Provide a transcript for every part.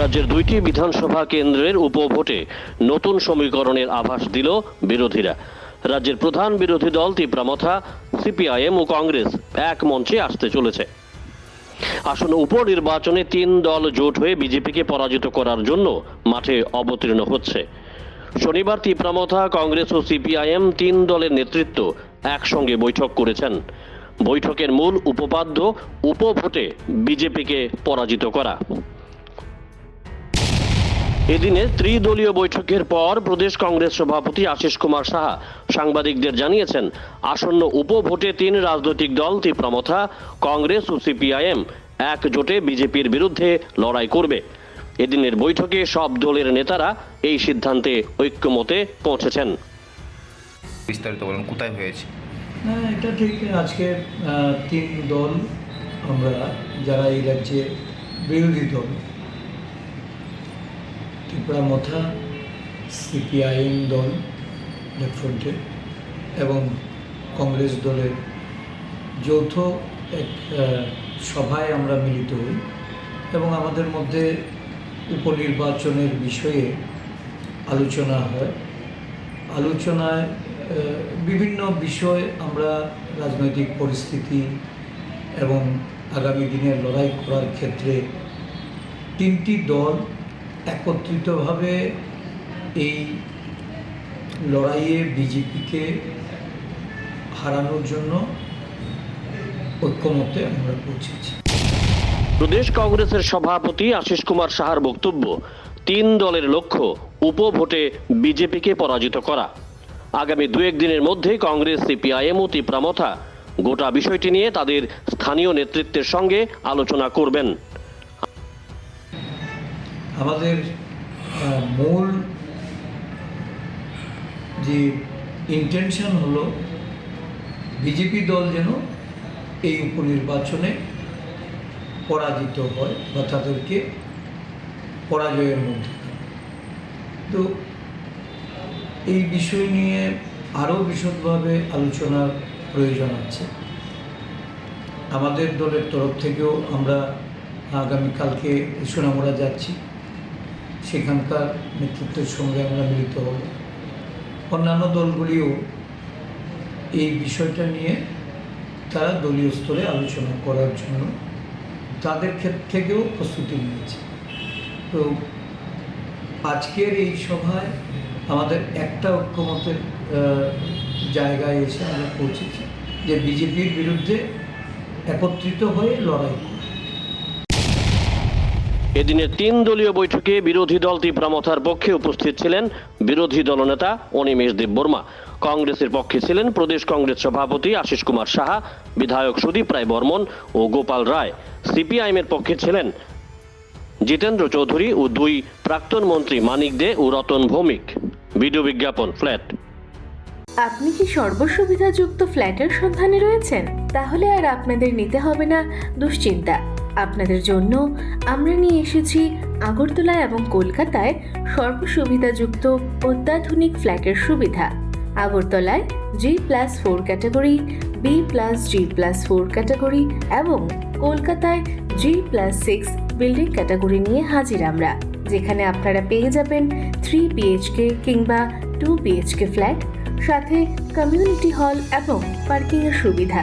রাজ্যের দুইটি বিধানসভা কেন্দ্রের উপভোটে নতুন সমীকরণের আভাস দিল বিরোধীরা। রাজ্যের প্রধান বিরোধী দল তিপ্রামথা সিপিআইএম ও কংগ্রেস এক মঞ্চে আসতে চলেছে। আসন্ন উপনির্বাচনে তিন দল জোট হয়ে বিজেপিকে পরাজিত করার জন্য মাঠে অবতীর্ণ হচ্ছে। শনিবার তিপ্রামথা কংগ্রেস ও সিপিআইএম তিন দলের নেতৃত্ব একসঙ্গে বৈঠক করেছেন। বৈঠকের মূল উপপাদ্য উপভোটে বিজেপিকে পরাজিত করা। এদিনে ত্রিদলীয় বৈঠকের পর প্রদেশ কংগ্রেস সভাপতি আশিস কুমার সাহা সাংবাদিকদের জানিয়েছেন আসন্ন উপভোটে তিন রাজনৈতিক দল তীব্রমথা কংগ্রেস ও সিপিআইএম একজোটে বিজেপির বিরুদ্ধে লড়াই করবে। এদিনের বৈঠকে সব দলের নেতারা এই সিদ্ধান্তে ঐক্যমতে পৌঁছেছেন। বিস্তারিত বলুন কোথায় হয়েছে? না এটা ঠিক আজকে তিন দল আমরা যারা এই রাজ্যের বিরোধী দল ত্রিপুরা মথা সিপিআইএম দল লেফ্টফ্রন্টে এবং কংগ্রেস দলের যৌথ এক সভায় আমরা মিলিত হই এবং আমাদের মধ্যে উপনির্বাচনের বিষয়ে আলোচনা হয়। আলোচনায় বিভিন্ন বিষয় আমরা রাজনৈতিক পরিস্থিতি এবং আগামী দিনের লড়াই করার ক্ষেত্রে তিনটি দল একত্রিতভাবে এই লড়াইয়ে বিজেপিকে হারানোর জন্য ঐক্যমতে আমরা পৌঁছেছি। প্রদেশ কংগ্রেসের সভাপতি আশিস কুমার সাহার বক্তব্য, তিন দলের লক্ষ্য, উপভোটে বিজেপিকে পরাজিত করা। আগামী দু একদিনের মধ্যে কংগ্রেস, সিপিআইএম ও তিপ্রামথা গোটা বিষয়টি নিয়ে তাদের স্থানীয় নেতৃত্বের সঙ্গে আলোচনা করবেন। আমাদের মূল যে ইন্টেনশন হলো বিজেপি দল যেন এই উপনির্বাচনে পরাজিত হয় বা তাদেরকে পরাজয়ের মধ্যে তো এই বিষয় নিয়ে আরও বিশদভাবে আলোচনার প্রয়োজন আছে। আমাদের দলের তরফ থেকেও আমরা আগামীকালকে সোনামুড়া যাচ্ছি। সেখানকার নেতৃত্বের সঙ্গে আমরা মিলিত হব। অন্যান্য দলগুলিও এই বিষয়টা নিয়ে তারা দলীয় স্তরে আলোচনা করার জন্য তাদের ক্ষেত্র থেকেও প্রস্তুতি নিয়েছে। তো আজকের এই সভায় আমাদের একটা ঐক্যমতের জায়গায় এসে আমরা পৌঁছেছি যে বিজেপির বিরুদ্ধে একত্রিত হয়ে লড়াই করা এদিনের তিন দলীয় বৈঠকে বিরোধী দল তিপ্রামথার পক্ষে উপস্থিত ছিলেন বিরোধী দলনেতা অনিমেষ দেববর্মা কংগ্রেসের পক্ষে ছিলেন প্রদেশ কংগ্রেস সভাপতি আশিস কুমার সাহা, বিধায়ক সুদীপ রায় বর্মন ও গোপাল রায়। সিপিআইএমের পক্ষে ছিলেন জিতেন্দ্র চৌধুরী ও দুই প্রাক্তন মন্ত্রী মানিক দে ও রতন ভৌমিক। ভিডিও বিজ্ঞাপন, ফ্ল্যাট। আপনি কি সর্বসুবিধাযুক্ত ফ্ল্যাটের সন্ধানে রয়েছেন? তাহলে আর আপনাদের নিতে হবে না দুশ্চিন্তা। আপনাদের জন্য আমরা নিয়ে এসেছি আগরতলা এবং কলকাতায় সর্বসুবিধাযুক্ত অত্যাধুনিক ফ্ল্যাটের সুবিধা। আগরতলায় G plus four category B plus G plus four category এবং কলকাতায় G plus six building category নিয়ে হাজির আমরা, যেখানে আপনারা পেয়ে যাবেন থ্রি বিএইচকে কিংবা টু বিএইচকে ফ্ল্যাট সাথে কমিউনিটি হল এবং পার্কিংয়ের সুবিধা।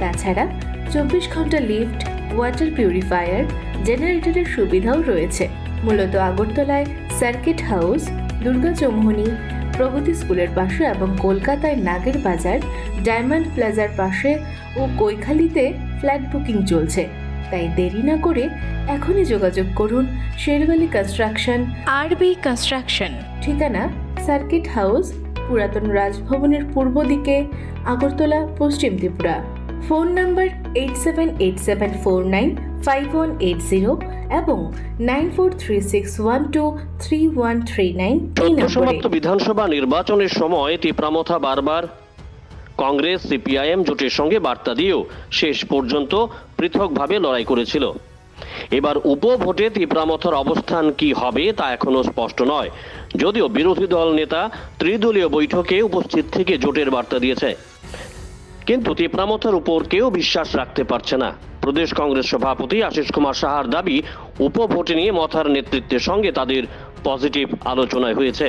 তাছাড়া চব্বিশ ঘণ্টা লিফট ওয়াটার পিউরিফায়ার জেনারেটরের সুবিধাও রয়েছে। মূলত আগরতলায় সার্কিট হাউস দুর্গা চৌমুহনী প্রগতি স্কুলের পাশে এবং কলকাতায় নাগের বাজার ডায়মন্ড প্লাজার পাশে ও কৈখালিতে ফ্ল্যাট বুকিং চলছে। তাই দেরি না করে এখনই যোগাযোগ করুন শেরওয়ালি কনস্ট্রাকশন। RB construction. ঠিকানা সার্কিট হাউস পুরাতন রাজভবনের পূর্ব দিকে আগরতলা পশ্চিম Tripura. Phone number eight seven eight seven four nine five one eight zero এবং nine four three six one two three one three nine এই সমাপ্ত বিধানসভা নির্বাচনের সময় তিপ্রামথা বারবার কংগ্রেস সিপিআইএম জোটের সঙ্গে বার্তা দিয়েও শেষ পর্যন্ত পৃথকভাবে লড়াই করেছিল। এবার উপভোটে তিপ্রামথার অবস্থান কি হবে তা এখনও স্পষ্ট নয়। যদিও বিরোধী দল নেতা ত্রিদলীয় বৈঠকে উপস্থিত থেকে জোটের বার্তা দিয়েছে। কিন্তু তিপ্রামথার উপর কেউ বিশ্বাস রাখতে পারছে না। প্রদেশ কংগ্রেস সভাপতি আশিস কুমার সাহার দাবি, উপভোটে নিয়ে মথার নেতৃত্বের সঙ্গে তাদের পজিটিভ আলোচনায় হয়েছে।